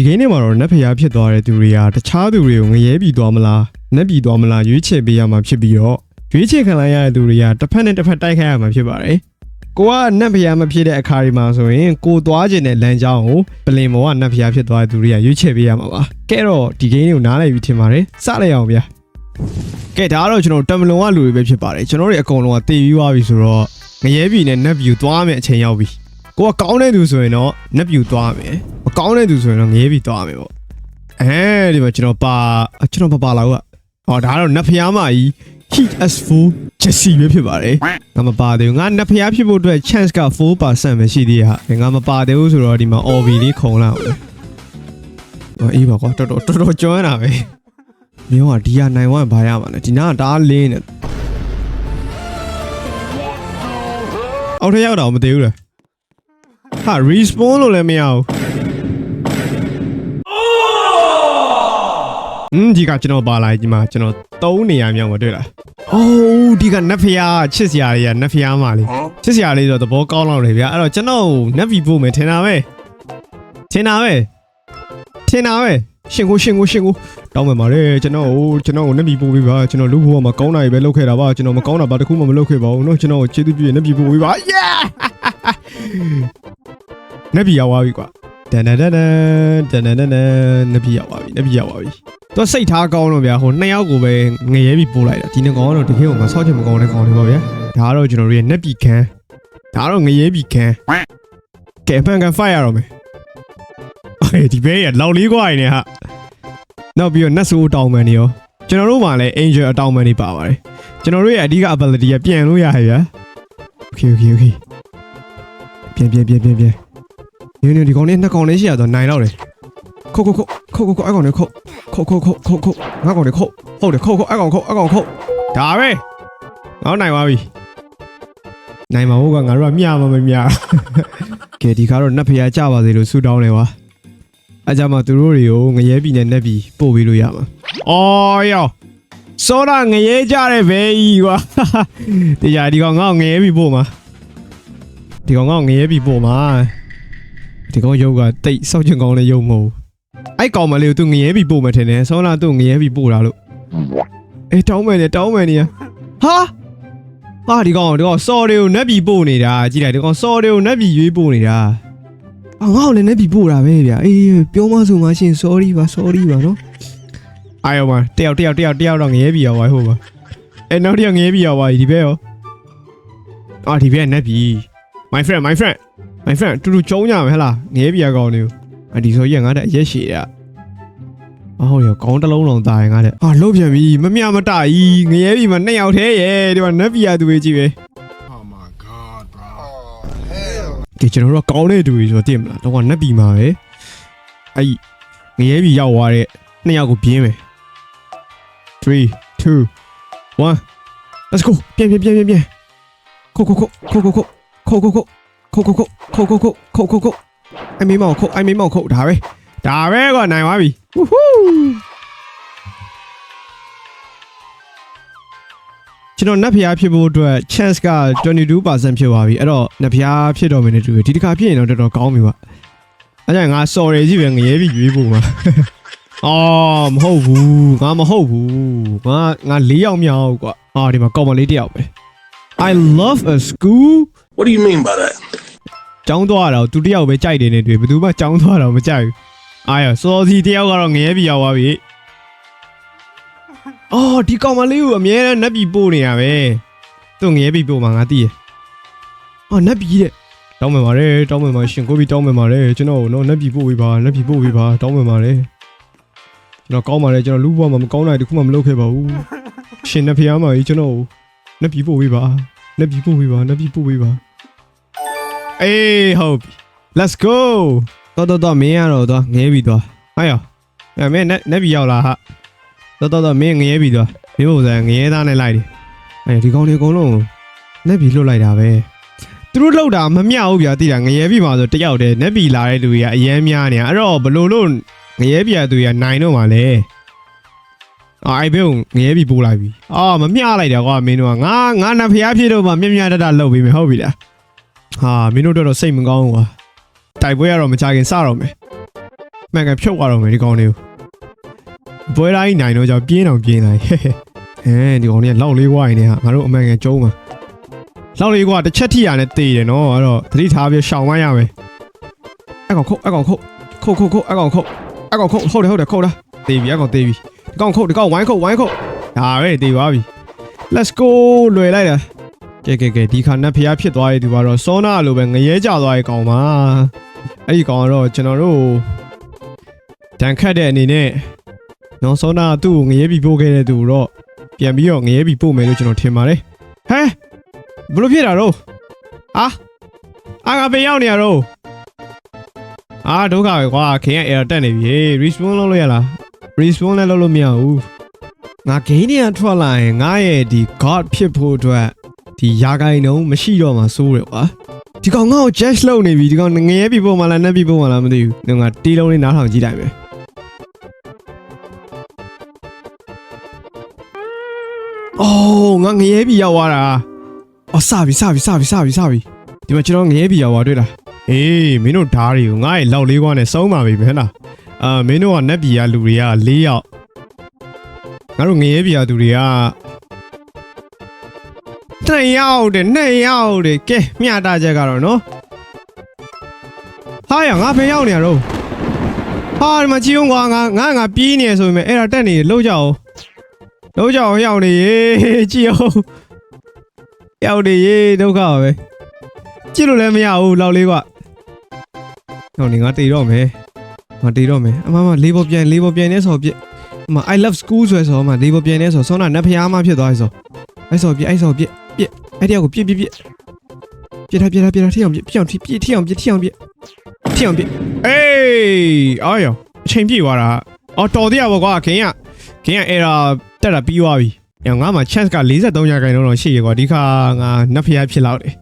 ဒီဂိမ်းထဲမှာတော့နက်ဖျားဖြစ်သွားတဲ့သူတွေကတခြားသူတွေကိုငရဲပြီးသွားမလားနက်ပြီးသွားမလားရွေးချယ်ပေးရမှာဖြစ်ပြီးတော့ရွေးချယ်ခံလိုက်ရတဲ့သူတွေကတစ်ဖက်နဲ့တစ်ဖက်တိုက်ခိုက်ရမှာဖြစ်ပါတယ်ကိုကနက်ဖျားမဖြစ်တဲ့အခါဒီမှာဆိုရင်ကိုသွားခြင်းတဲ့လမ်းကြောင်းကိုပလင်ဘောကနက်ဖျားဖြစ်သွားတဲ့သူတွေကရွေးချယ်ပေးရမှာပါကဲတော့ဒီဂိမ်းကိုနားလည်ပြီးထင်ပါတယ်စလိုက်အောင်ဗျာကဲဒါကတော့ကျွန်တော်တမလွန်ကလူတွေပဲဖြစ်ပါတယ်ကျွန်တော်တို့အကုန်လုံးကတည်ပြီးသွားပြီဆိုတော့ငရဲပြီနဲ့နက်ပြီကိုသွားမယ်အချိန်ရောက်ပြီ ကိုကကောင်းတဲ့သူဆိုရင်တော့နက်ပြူသွားမယ်မကောင်းတဲ့သူဆိုရင်တော့ငဲပြီးသွားမယ်ပေါ့အဲဒီမှာကျွန်တော်ပါအကျွန်တော်ပါပါလာကဟောဒါကတော့နက်ဖျားမကြီး heat s4 jesse ပဲဖြစ်ပါတယ်ငါမပါသေးဘူးငါနက်ဖျားဖြစ်ဖို့အတွက် chance က4%ပဲရှိသေးရဟာငါမပါသေးဘူးဆိုတော့ဒီမှာ OB လေးခုံလာအောင်ဟောအေးပါကွာတော်တော်တော်တော်ကျွမ်းတာပဲမင်းကဒီဟာနိုင်ဝမ်ဘာရမှာလဲဒီနာကဒါလင်းနေအောက်ထပ်ရောက်တော့မသေးဘူးလား ဟာ respawn လို့လည်းမရဘူးอืมဒီကကျွန်တော်ပါလာဒီမှာကျွန်တော်သုံးနေရမြောက်မှာတွေ့လားအိုးဒီကနက်ဖျားချစ်စရာတွေကနက်ဖျားမလေးချစ်စရာလေးဆိုတော့သဘောကောင်းလောက်တယ်ဗျာအဲ့တော့ကျွန်တော်နက်ဗီပို့မယ်ထင်တာပဲထင်တာပဲ ထင်တာပဲရှင်ကိုရှင်ကိုရှင်ကိုတောင်းပန်ပါတယ်ကျွန်တော်ကိုကျွန်တော်ကိုနှက်ပြီးပို့ပေးပါကျွန်တော်လူဘဝမှာကောင်းတာတွေပဲလုပ်ခဲ့တာပါကျွန်တော်မကောင်းတာဘာတစ်ခုမှမလုပ်ခဲ့ပါဘူးเนาะကျွန်တော်ကိုကျေးဇူးပြုရင်နှက်ပြီးပို့ပေးပါ yeah နှက်ပြီးရောက်သွားပြီကွာတန်တန်တန်တန်တန်တန်တန်နှက်ပြီးရောက်သွားပြီနှက်ပြီးရောက်သွားပြီသူစိတ်ထားကောင်းတော့ဗျာဟိုနှစ်ယောက်ကိုပဲငရဲပြီးပို့လိုက်တာဒီနှစ်ကောင်ကတော့တကယ်ကိုမဆော့ချင်မကောင်းတဲ့ကောင်တွေပါဗျာဒါကတော့ကျွန်တော်တို့ရဲ့နှက်ပြီးခန်းဒါကတော့ငရဲပြီးခန်းကဲဖန်ကန်ဖိုက်ရတော့မယ် ဒီဘေးရလောက်လေးကွာနေဟာနောက်ပြီးတော့နက်ဆိုးတောင်းမန်နေရောကျွန်တော်တို့မှလည်း angel အတောင်းမန်နေပါပါတယ်ကျွန်တော်တို့ရဲ့အဓိက ability ကပြန်လို့ရရဗျာ okay okay okay ပြန်ပြန်ပြန်ပြန်ပြန်ညညဒီကောင်လေးနှစ်ကောင်လေးရှိရတော့နိုင်တော့တယ်ခုတ်ခုတ်ခုတ်ခုတ်ခုတ်ခုတ်အဲ့ကောင်လေးခုတ်ခုတ်ခုတ်ခုတ်ခုတ်ခုတ်ငါကောင်လေးခုတ်ဟုတ်တယ်ခုတ်ခုတ်အဲ့ကောင်ခုတ်အဲ့ကောင်ခုတ်ဒါပဲငါနိုင်ပါပြီနိုင်မှာဟုတ်ကငါတို့ကမြမှာမမြကဲဒီကားတော့နတ်ဖျားကြပါစေလို့ဆူတောင်းတယ်ကွာ အကြမှာသူတို့တွေကိုငရဲပြီနဲ့နက်ပြီပို့ပေးလို့ရမှာအော်ယောစောရငရဲကြတဲ့ဘဲကြီးကွာတရားဒီကောင်ငါ့ကိုငရဲပြီပို့မှာဒီကောင်ကငရဲပြီပို့မှာဒီကောင်ရုပ်ကတိတ်စောက်ချင်ကောင်းတဲ့ရုပ်မဟုတ်ဘူးအဲ့ကောင်မလေးကိုသူငရဲပြီပို့မှထင်တယ်ဆောင်းလာသူ့ငရဲပြီပို့တာလို့အေးတောင်းမယ်နေတောင်းမယ်နေဟာဟာဒီကောင်ဒီကောင်စော်တွေကိုနက်ပြီပို့နေတာကြည့်လိုက်ဒီကောင်စော်တွေကိုနက်ပြီရွေးပို့နေတာ အာငါ့ကိုလည်းနက်ပြီပို့တာပဲဗျာအေးပြောမဆိုမှရှင် sorry ပါ sorry ပါနော်အာယောမတယောက်တယောက်တယောက်တယောက်တော့ငရဲပြီရောက်ပါဟိုပါအဲနောက်တယောက်ငရဲပြီရောက်ပါဒီဘက်ရောအာဒီဘက်နက်ပြီ my friend my friend my friend တူတူကျုံးကြမယ်ဟဲ့လားငဲပြကောင်းနေအဒီဆိုရက်ငါတဲ့အရက်ရှည်တဲ့အဟောရောကောင်းတစ်လုံးလုံးตายငါတဲ့ဟာလှုပ်ပြန်ပြီမမြမတကြီးငရဲပြီမနှစ်ယောက်သေးရဲ့ဒီမှာနက်ပြသူပဲကြည့်ပဲ ဒီကျွန်တော်တို့ကကောင်းတဲ့သူတွေဆိုတော့သိမလားတော့ကနက်ပြီမှာပဲအဲ့ငရဲပြီရောက်သွားတဲ့နှစ်ယောက်ကိုပြင်းမယ်3 2 1 let's go ပြန်ပြန်ပြန်ပြန်ပြန်ခုတ်ခုတ်ခုတ်ခုတ်ခုတ်ခုတ်ခုတ်ခုတ်ခုတ်ခုတ်ခုတ်ခုတ်ခုတ်ခုတ်ခုတ်ခုတ်ခုတ်အမေမောင်ခုတ်အမေမောင်ခုတ်ဒါပဲဒါပဲကွာနိုင်သွားပြီဝူးဟူး ကျွန်တော်နတ်ဖျားဖြစ်ဖို့အတွက် chance က22%ဖြစ်သွားပြီအဲ့တော့နတ်ဖျားဖြစ်တော့မယ်နဲ့တူတယ်ဒီတစ်ခါဖြစ်ရင်တော့တော်တော်ကောင်းပြီကွာအဲ့ဒါငါ sorry ကြီးပဲငရဲပြီးရွေးဖို့မှာအော်မဟုတ်ဘူးငါမဟုတ်ဘူးငါငါ၄ယောက်မြောက်ကွာအာဒီမှာကော်မလေးတစ်ယောက်ပဲ I love a school What do you mean by that? ចောင်းသွားတော့သူတယောက်ပဲကြိုက်တယ်နဲ့တွေ့ဘယ်သူမှចောင်းသွားတော့မကြိုက်ဘူးအာရစောစီတယောက်ကတော့ငရဲပြရောက်သွားပြီ အော်ဒီကောင်မလေးကိုအမြဲတမ်းနတ်ပြည်ပို့နေရပဲသူငရဲပြည်ပို့မှာငါသိရအော်နတ်ပြည်တဲ့တောင်းပန်ပါတယ်တောင်းပန်ပါရှင်ကိုပြီးတောင်းပန်ပါတယ်ကျွန်တော်နော်နတ်ပြည်ပို့ပေးပါနတ်ပြည်ပို့ပေးပါတောင်းပန်ပါတယ်ကျွန်တော်ကောင်းပါတယ်ကျွန်တော်လူ့ဘဝမှာမကောင်းတာတခုမှမလုပ်ခဲ့ပါဘူးရှင်နတ်ဖျားမကြီးကျွန်တော်နတ်ပြည်ပို့ပေးပါနတ်ပြည်ပို့ပေးပါနတ်ပြည်ပို့ပေးပါအေးဟုတ်ပြီ let's go တော်တော်တော်မင်းရတော့တော့ငဲပြီတော့ဟာရောအဲမင်းနဲ့နဲ့ပြီရောက်လာဟာ တော်တော်တော်မင်းငဲပြီတော့မင်းဘုရားငဲသားနဲ့လိုက်တယ်အဲဒီကောင်တွေအကုန်လုံးနဲ့ပြီလွတ်လိုက်တာပဲသူတို့လှုပ်တာမမြောက်ဘူးဗျာတိတာငရဲပြီမှာဆိုတယောက်တည်းနဲ့ပြီလာတဲ့လူတွေကအရန်များနေတာအဲ့တော့ဘလို့လို့ငရဲပြီသူတွေကနိုင်တော့မှလဲအာအိုက်ဘဲကိုငရဲပြီပို့လိုက်ပြီအာမမျှလိုက်တာကွာမင်းတို့ကငါငါနဖျားဖြစ်တော့မှမြက်မြက်တတလှုပ်ပြီးမယ်ဟုတ်ပြီလားဟာမင်းတို့တော့စိတ်မကောင်းဘူးကွာတိုက်ပွဲရတော့မကြခင်စတော့မယ်မှန်ကန်ဖြုတ်သွားတော့မယ်ဒီကောင်လေးကို ပွဲတိုင်းနိုင်တော့ကြောင့်ပြင်းအောင်ပြင်းလိုက်ဟဲဟဲအဲဒီကောင်လေးကလောက်လေးဝိုင်းနေဟာငါတို့အမှန်ကန်ကျုံးမှာလောက်လေးကွာတစ်ချက်ထိရနဲ့တေးတယ်နော်အဲ့တော့သတိထားပြီးရှောင်မရမယ်အကောင်ခုတ်အကောင်ခုတ်ခုတ်ခုတ်ခုတ်အကောင်ခုတ်အကောင်ခုတ်ဟုတ်တယ်ဟုတ်တယ်ခုတ်တာတေးပြီအကောင်တေးပြီဒီကောင်ခုတ်ဒီကောင်ဝိုင်းခုတ်ဝိုင်းခုတ်ဒါပဲတေးပါပြီ let's go လွယ်လိုက်တာကဲကဲကဲဒီခါနတ်ဖျားဖြစ်သွားရဲ့သူကတော့စောနာလိုပဲငရဲကြသွားရဲ့ကောင်ပါအဲ့ဒီကောင်ကတော့ကျွန်တော်တို့တန်ခတ်တဲ့အနေနဲ့ နော်စောနာကသူ့ကိုငရဲပြီးပို့ခဲ့တဲ့သူကိုတော့ပြန်ပြီးတော့ငရဲပြီးပို့မယ်လို့ကျွန်တော်ထင်ပါတယ်ဟဲဘလို့ဖြစ်တာတော့အာအာငါပဲရောက်နေရတော့အာဒုက္ခပဲကွာခင်က error တက်နေပြီ respawn လုပ်လို့ရလား respawn လည်းလုပ်လို့မရဘူးငါဂိမ်းတွေကထွက်လာရင်ငါရဲ့ဒီ god ဖြစ်ဖို့အတွက်ဒီယာကိုင်နှုံးမရှိတော့မှစိုးတယ်ကွာဒီကောင်ငါ့ကို judge လုပ်နေပြီဒီကောင်ငရဲပြီပုံမလားနက်ပြီပုံမလားမသိဘူးငါတီးလုံးလေးနားထောင်ကြည့်လိုက်မ ယ်အော်ငါငရဲပြီရောက်သွားတာအော်စပြီစပြီစပြီစပြီစပြီဒီမှာကျွန်တော်ငရဲပြီရောက်သွားတွေ့လားအေးမင်းတို့ဓားတွေကိုငါ့ရဲ့လောက်လေးကွာနဲ့စုံးပါပြီဘယ်လားအာမင်းတို့ကနက်ပြီကလူတွေက၄ယောက်ငါတို့ငရဲပြာသူတွေကနှစ်ယောက်တဲ့နှစ်ယောက်တဲ့ကဲမျှတာချက်ကတော့နော်ဟာရငါဖေးရောက်နေရတော့ဟာဒီမှာကြည့်အောင်ကွာငါငါငါပြေးနေရဆိုပေမဲ့အဲ့ဒါတက်နေလို့ကြအောင် လို့ကြအောင်ရောက်နေရေကြည့်အောင်ရောက်နေရေဒုက္ခပါပဲကြည့်လို့လည်းမရဘူးလောက်လေးကွာဟောနေငါတေတော့မယ်ငါတေတော့မယ်အမမလေးပေါ်ပြန်လေးပေါ်ပြန်နေဆိုပြစ်အမ I love school ဆိုရဆိုမှဒီဘပြန်နေဆိုဆောနာနတ်ဖျားမဖြစ်သွားပြီဆိုအဲ့ဆိုပြအဲ့ဆိုပြပြအဲ့တယောက်ကိုပြပြပြပြထားပြထားပြထားထိအောင်ပြပြအောင်ထိပြထိအောင်ပြထိအောင်ပြထိအောင်ပြအေးအော်ယောအချိန်ပြည့်သွားတာအော်တော်သေးရပါကွာခင်ရခင်ရအဲ့ဒါ တက်တာပြီးသွားပြီညငါမှ chance က43ရာခိုင်နှုန်းတော့ရှိရကွာဒီခါငါနတ်ဖျားဖြစ်လောက်တယ်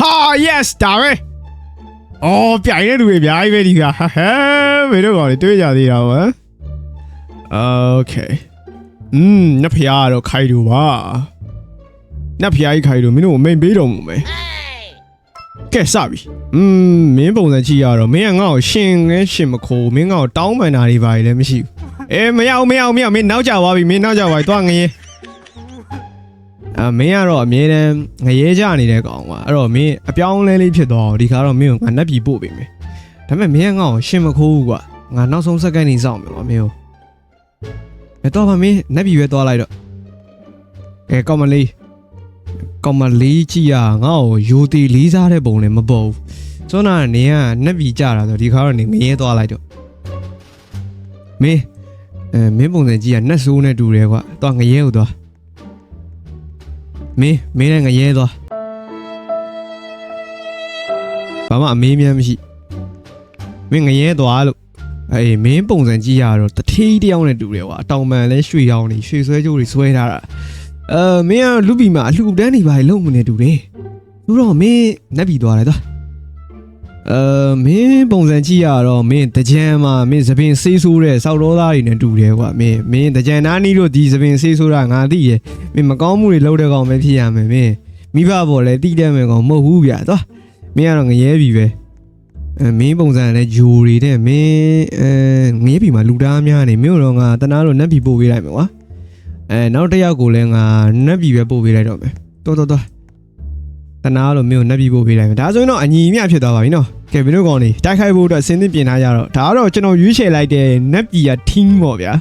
ဟာ yes ဒါပဲအော်ပြိုင်တဲ့လူတွေအများကြီးပဲဒီခါဟဲမင်းတို့ကောင်တွေတွေးကြသေးတာဗော Okay อืมနတ်ဖျားကတော့ခိုင်တူပါနတ်ဖျားကြီးခိုင်တူမင်းတို့ကိုမိန်ပေးတော်မူမယ်ကဲစပြီอืมမင်းပုံစံကြည့်ရတော့မင်းကငါ့ကိုရှင်လဲရှင်မခိုးမင်းငါ့ကိုတောင်းပန်တာတွေပါလည်းမရှိဘူး အေးမရအောင်မရအောင်မရအောင်မင်းနောက်ကျသွားပြီမင်းနောက်ကျသွားပြီသွားငရဲအမင်းကတော့အမြဲတမ်းငရဲကြနေတဲ့ကောင်ကွာအဲ့တော့မင်းအပြောင်းလဲလေးဖြစ်သွားတော့ဒီခါတော့မင်းကိုငါနှက်ပြီပို့ပေးမယ်ဒါပေမဲ့မင်းကငါ့ကိုရှင်မခိုးဘူးကွာငါနောက်ဆုံးစက္ကန့်နေစောင့်မယ်ကွာမင်းကိုအဲတော့မမင်းနက်ပြီပဲသွားလိုက်တော့အဲကောင်မလေးကောင်မလေးကြည့်ရငါ့ကိုယူတီလေးစားတဲ့ပုံလည်းမပေါ်ဘူးစွန်းနာနေကနက်ပြီကြတာဆိုဒီခါတော့နေငရဲသွားလိုက်တော့မင်း အဲမင်းပုံစံကြည့်ရနက်ဆိုးနဲ့တူတယ်ကွာသွားငရဲကိုသွားမင်းမင်းလည်းငရဲသွားဘာမှအမေးမြန်းမရှိမင်းငရဲသွားလို့အေးမင်းပုံစံကြည့်ရတော့တထေးတယောက်နဲ့တူတယ်ကွာအတောင်ပံလဲရွှေရောင်နေရွှေဆွဲကြိုးတွေဆွဲထားတာအဲမင်းကလူပီမှာအလှူဒန်းနေပါလေလုံးမနေတူတယ်သူတော့မင်းနက်ပြီသွားတယ်သွား အဲမင်းပုံစံကြည့်ရတော့မင်းတကြံမှာမင်းသပင်ဆေးဆိုးတဲ့စောက်တော်သားတွေနဲ့တူတယ်ကွာမင်းမင်းတကြံနားနီးတို့ဒီသပင်ဆေးဆိုးတာငါသိတယ်မင်းမကောင်းမှုတွေလုပ်တဲ့ကောင်ပဲဖြစ်ရမယ်မင်းမိဘပေါ်လဲတိတဲ့မယ်ကောင်မဟုတ်ဘူးဗျာသွားမင်းကတော့ငရဲပြီပဲအဲမင်းပုံစံလည်းဂျိုတွေတဲ့မင်းအဲငေးပြီမှာလူသားများနေမြို့တော့ငါတနာလို့နက်ပြီပို့ပေးလိုက်မယ်ကွာအဲနောက်တစ်ယောက်ကိုလည်းငါနက်ပြီပဲပို့ပေးလိုက်တော့မယ်တော်တော်တော် တနာလို့မြို့နက်ပြီပို့ပေးလိုက်မယ်ဒါဆိုရင်တော့အညီအမျှဖြစ်သွားပါပြီနော်ကဲမင်းတို့ကောင်နေတိုက်ခိုက်ဖို့အတွက်စဉ်းသင့်ပြင်ထားကြတော့ဒါကတော့ကျွန်တော်ရွေးချယ်လိုက်တဲ့နက်ပြီက team ပေါ့ဗျာ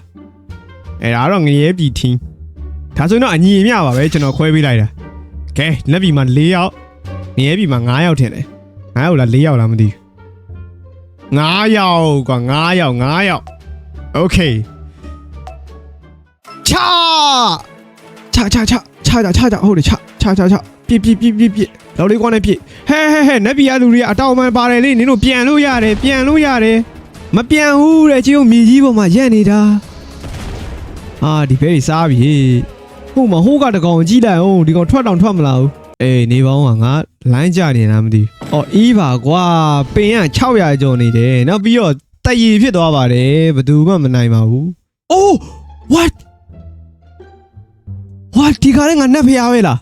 အဲဒါကတော့ငရဲပြီ team ဒါဆိုရင်တော့အညီအမျှပါပဲကျွန်တော်ခွဲပေးလိုက်တာကဲနက်ပြီမှာ၄ယောက်ငရဲပြီမှာ၅ယောက်ထင်တယ်၅ယောက်လား၄ယောက်လားမသိဘူး 9ယောက်ကွာ9ယောက်9ယောက်โอเคချာချာချာချာချာချာချာဟုတ်တယ်ချာချာချာချာ ပြစ်ပြစ်ပြစ်ပြစ်ပြစ်လောက်လေးကွာနဲ့ပြစ်ဟဲဟဲဟဲနက်ပီယာလူတွေကအတောင်ပန်ပါတယ်လေနင်တို့ပြန်လို့ရတယ်ပြန်လို့ရတယ်မပြန်ဘူးတဲ့ချင်းမြေကြီးပေါ်မှာရက်နေတာအာဒီဘဲကြီးစားပြီဟိုမှာဟိုးကတကောင်ကြီးလိုက်အောင်ဒီကောင်ထွက်တောင်ထွက်မလာဘူးအေးနေပေါင်းကငါလိုင်းကြနေတာမသိဘူးအော်အီးပါကွာပင်က600ကျော်နေတယ်နောက်ပြီးတော့တည်ရည်ဖြစ်သွားပါတယ်ဘယ်သူမှမနိုင်ပါဘူး Oh what what ဒီကားလည်းငါနှက်ဖျားပဲလား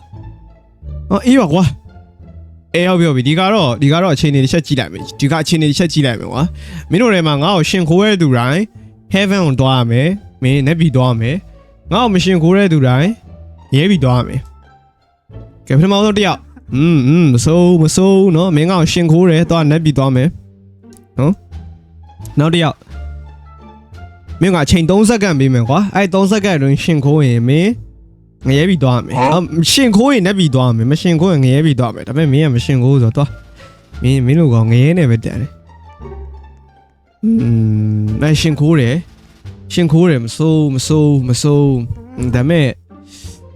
အော်အေးပါကွာ အေးဟုတ်ပြီဟုတ်ပြီဒီကတော့ဒီကတော့အချိန်နေတစ်ချက်ကြည့်လိုက်မယ်ဒီကအချိန်နေတစ်ချက်ကြည့်လိုက်မယ်ကွာမင်းတို့ထဲမှာငါ့ကိုရှင်ခိုးတဲ့သူတိုင်း heaven ကိုတွားရမယ်မင်း net ပြီးတွားရမယ်ငါ့ကိုမရှင်ခိုးတဲ့သူတိုင်းရဲပြီးတွားရမယ်ကဲပထမဆုံးတစ်ယောက်อืมอืมမစိုးမစိုးเนาะမင်းငါ့ကိုရှင်ခိုးတယ်တွား net ပြီးတွားမယ်နော်နောက်တစ်ယောက်မင်းကအချိန်3စက္ကန့်ပေးမယ်ကွာအဲ့3စက္ကန့်အတွင်းရှင်ခိုးရင်မင်း ငရဲပြီးသွားမယ်အော်ရှင်ခိုးရင်နဲ့ပြီးသွားမယ်မရှင်ခိုးရင်ငရဲပြီးသွားမယ်ဒါပေမဲ့မင်းကမရှင်ခိုးဆိုတော့သွားမင်းမင်းတို့ကငရဲနဲ့ပဲတန်တယ်อืมအဲ့ရှင်ခိုးတယ်ရှင်ခိုးတယ်မစိုးမစိုးမစိုးဒါပေမဲ့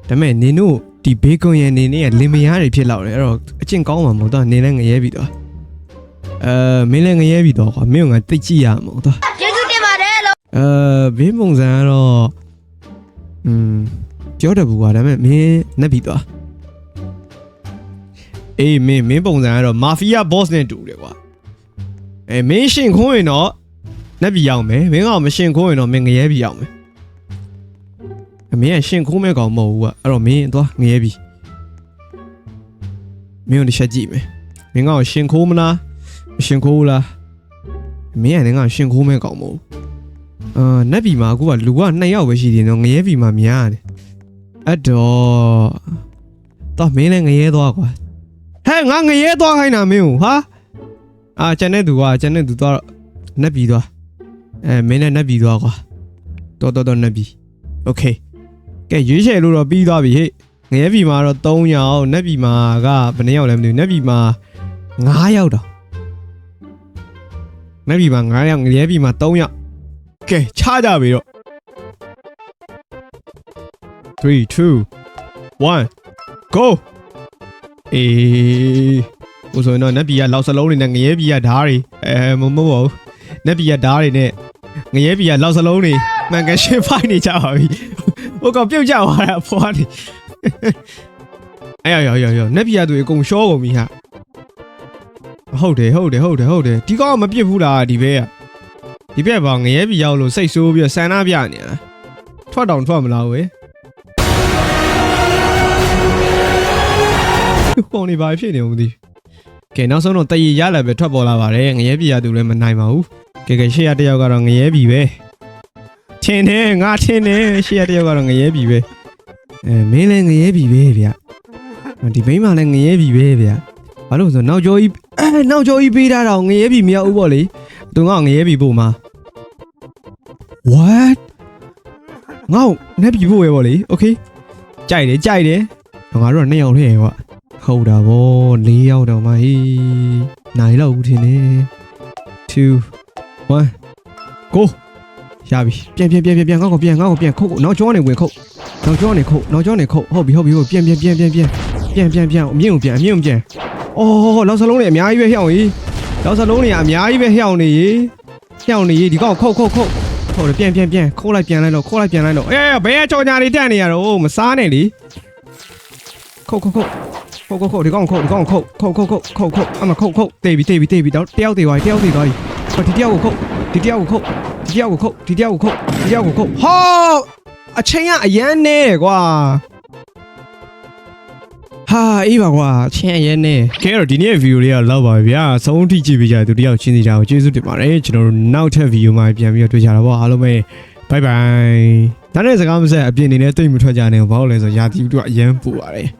ဒါပေမဲ့နင်တို့ဒီဘေကွန်ရဲ့နေနေကလင်မယားတွေဖြစ်လောက်တယ်အဲ့တော့အကျင့်ကောင်းမှာမဟုတ်တော့နေလည်းငရဲပြီးသွားအဲမင်းလည်းငရဲပြီးသွားကွာမင်းကငါတိတ်ကြည့်ရမှာမဟုတ်တော့ ကျေးဇူးတင်ပါတယ်လို့ အဲဘေးပုံစံကတော့อืม ပြောတတ်ဘူးကွာဒါပေမဲ့မင်းနှက်ပြီးသွားအေးမင်းမင်းပုံစံကတော့မာဖီးယား boss နဲ့တူတယ်ကွာအဲမင်းရှင်ခိုးရင်တော့နှက်ပြီးရောက်မယ်မင်းကမရှင်ခိုးရင်တော့မင်းငရဲပြီးရောက်မယ်အမင်းကရှင်ခိုးမဲ့ကောင်မဟုတ်ဘူးကွာအဲ့တော့မင်းသွားငရဲပြီးမင်းတို့တစ်ချက်ကြည့်မယ်မင်းကရှင်ခိုးမလားမရှင်ခိုးဘူးလားမင်းကလည်းငါရှင်ခိုးမဲ့ကောင်မဟုတ်ဘူးအာနက်ဘီမှာအခုကလူက2ယောက်ပဲရှိသေးတယ်နော်ငရဲဘီမှာများတယ် အဲ့တော့တော့မင်းလည်းငရဲသွားကွာဟဲ့ငါငရဲသွားခိုင်းတာမင်းကိုဟာအာကျန်တဲ့သူကကျန်တဲ့သူတော့နက်ဘီသွားအဲမင်းလည်းနက်ဘီသွားကွာတော်တော်တော်နက်ဘီโอเคကဲရွေးချယ်လို့တော့ပြီးသွားပြီဟေ့ငရဲဘီမှာတော့3ယောက်နက်ဘီမှာကဘယ်နှစ်ယောက်လဲမသိဘူးနက်ဘီမှာ9ယောက်တော့နက်ဘီမှာ9ယောက်ငရဲဘီမှာ3ယောက် ကဲချကြပြီတော့ 3 2 1 go အေးဟိုဆိုရင်တော့နက်ဘီကလောက်စလုံးတွေနဲ့ငရဲဘီကဓားတွေအဲမမဟုတ်ပါဘူးနက်ဘီကဓားတွေနဲ့ငရဲဘီကလောက်စလုံးတွေမှန်ကန်ရှင်းဖိုင်နေကြပါပြီဟိုကောင်ပြုတ်ကြသွားတာဖွားနေအေးရောရောရောနက်ဘီကသူအကုန်ရှောကုန်ပြီဟာဟုတ်တယ်ဟုတ်တယ်ဟုတ်တယ်ဟုတ်တယ်ဒီကောင်ကမပြစ်ဘူးလားဒီဘဲကဒီဘက်ပါငရဲပြီရောက်လို့စိတ်ဆိုးပြီးတော့ဆန္ဒပြနေရတာထွက်တောင်ထွက်မလားဝေ ပုံနေပါဖြစ်နေဦးမသိကဲနောက်ဆုံးတော့တည်ရလာပဲထွက်ပေါ်လာပါတယ်ငရဲပြီရသူလည်းမနိုင်ပါဘူးကဲကဲရှေ့ရတစ်ယောက်ကတော့ငရဲပြီပဲထင်းတယ်ငါထင်းတယ်ရှေ့ရတစ်ယောက်ကတော့ငရဲပြီပဲအဲမင်းလည်းငရဲပြီပဲဗျဒီဘိန်းမှလည်းငရဲပြီပဲဗျဘာလို့လဲဆိုတော့နောက်ကျော်ကြီးအဲနောက်ကျော်ကြီးပေးတာတော့ငရဲပြီမရဘူးပေါ့လေသူငါ့ကိုငရဲပြီပို့မှာ what ငါ့ကိုနှက်ပြီပို့ရပေါ့လေ okay ကြိုက်တယ်ကြိုက်တယ်ငါတို့ကနှစ်ယောက်ထဲကွာ ဟုတ်တာဗော၄ယောက်တော့မှဟေးနိုင်တော့ဦးထင်တယ်2 1 go ရပြီပြန်ပြန်ပြန်ပြန်ပြန်ငါ့ကိုပြန်ငါ့ကိုပြန်ခုတ်ခုတ်နောက်ကျောနေဝင်ခုတ်နောက်ကျောနေခုတ်နောက်ကျောနေခုတ်ဟုတ်ပြီဟုတ်ပြီဟုတ်ပြန်ပြန်ပြန်ပြန်ပြန်ပြန်ပြန်ပြန်အမြင့်ကိုပြန်အမြင့်ကိုပြန်အော်လောက်စလုံးတွေအများကြီးပဲဟျောင်းကြီးနောက်စလုံးတွေကအများကြီးပဲဟျောင်းနေရေဟျောင်းနေရေဒီကောင်ခုတ်ခုတ်ခုတ်ဟုတ်တယ်ပြန်ပြန်ပြန်ခိုးလိုက်ပြန်လိုက်တော့ခိုးလိုက်ပြန်လိုက်တော့အေးဘယ်ကကြော်ညာတွေတက်နေရတော့မစားနဲ့လေခုတ်ခုတ်ခုတ် ခုတ်ခုတ်ခုတ်ဒီကောင်ခုတ်ဒီကောင်ခုတ်ခုတ်ခုတ်ခုတ်ခုတ်ခုတ်အမခုတ်ခုတ်တေးပြီတေးပြီတေးပြီတော့တယောက်တေးသွားပြီတယောက်တေးသွားပြီဟောဒီတယောက်ကိုခုတ်ဒီတယောက်ကိုခုတ်ဒီတယောက်ကိုခုတ်ဒီတယောက်ကိုခုတ်ဒီတယောက်ကိုခုတ်ဟောအချိန်ကအရန်နေတယ်ကွာဟာအေးပါကွာချင်းရဲနေကဲတော့ဒီနေ့ဗီဒီယိုလေးကလောက်ပါပြီဗျာအဆုံးထိကြည့်ပေးကြတဲ့သူတယောက်ချင်းစီကြအောင်ကျေးဇူးတင်ပါတယ်ကျွန်တော်တို့နောက်ထပ်ဗီဒီယိုမှာပြန်ပြီးတော့တွေ့ကြတာပေါ့အားလုံးပဲဘိုင်ဘိုင်ဒါနဲ့စကားမဆက်အပြင်နေနဲ့တိတ်မထွက်ကြနဲ့ဘာလို့လဲဆိုရာသီဥတုကအရန်ပူပါတယ်